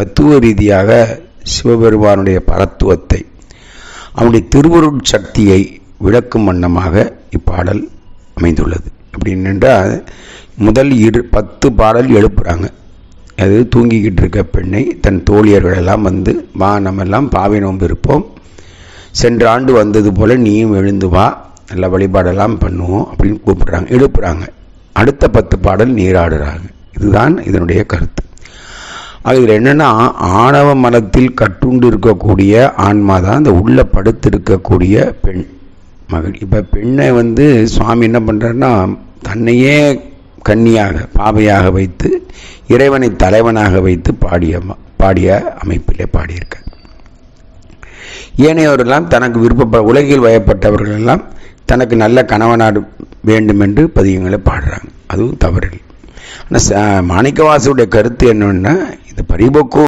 தத்துவ ரீதியாக சிவபெருமானுடைய பரத்துவத்தை அவனுடைய திருவருள் சக்தியை விளக்கும் வண்ணமாக இப்பாடல் அமைந்துள்ளது. அப்படின்னு என்றால் முதல் இரு பத்து பாடல் எழுப்புறாங்க. அது தூங்கிக்கிட்டு இருக்க பெண்ணை தன் தோழியர்கள் எல்லாம் வந்து வா நம்ம எல்லாம் பாவை நோன்பு இருப்போம். சென்ற ஆண்டு வந்தது போல் நீயும் எழுந்து வா. நல்ல வழிபாடெல்லாம் பண்ணுவோம் அப்படின்னு கூப்பிடுறாங்க எழுப்புறாங்க. அடுத்த பத்து பாடல் நீராடுறாங்க. இதுதான் இதனுடைய கருத்து. அது என்னென்னா ஆணவ மலத்தில் கட்டுண்டு இருக்கக்கூடிய ஆன்மா தான் அந்த உள்ள படுத்து இருக்கக்கூடிய பெண். மகள் இப்போ பெண்ணை வந்து சுவாமி என்ன பண்ணுறாருன்னா தன்னையே கன்னியாக பாவையாக வைத்து இறைவனை தலைவனாக வைத்து பாடிய பாடிய அமைப்பிலே பாடியிருக்கார். ஏனையோரெல்லாம் தனக்கு விருப்பப்ப உலகில் வயப்பட்டவர்கள் எல்லாம் தனக்கு நல்ல கணவனாடு வேண்டும் என்று பதியங்களை பாடுறாங்க. அதுவும் தவறில்லை. ஆனால் மாணிக்கவாசியுடைய கருத்து என்னென்னா இது பரிபக்குவ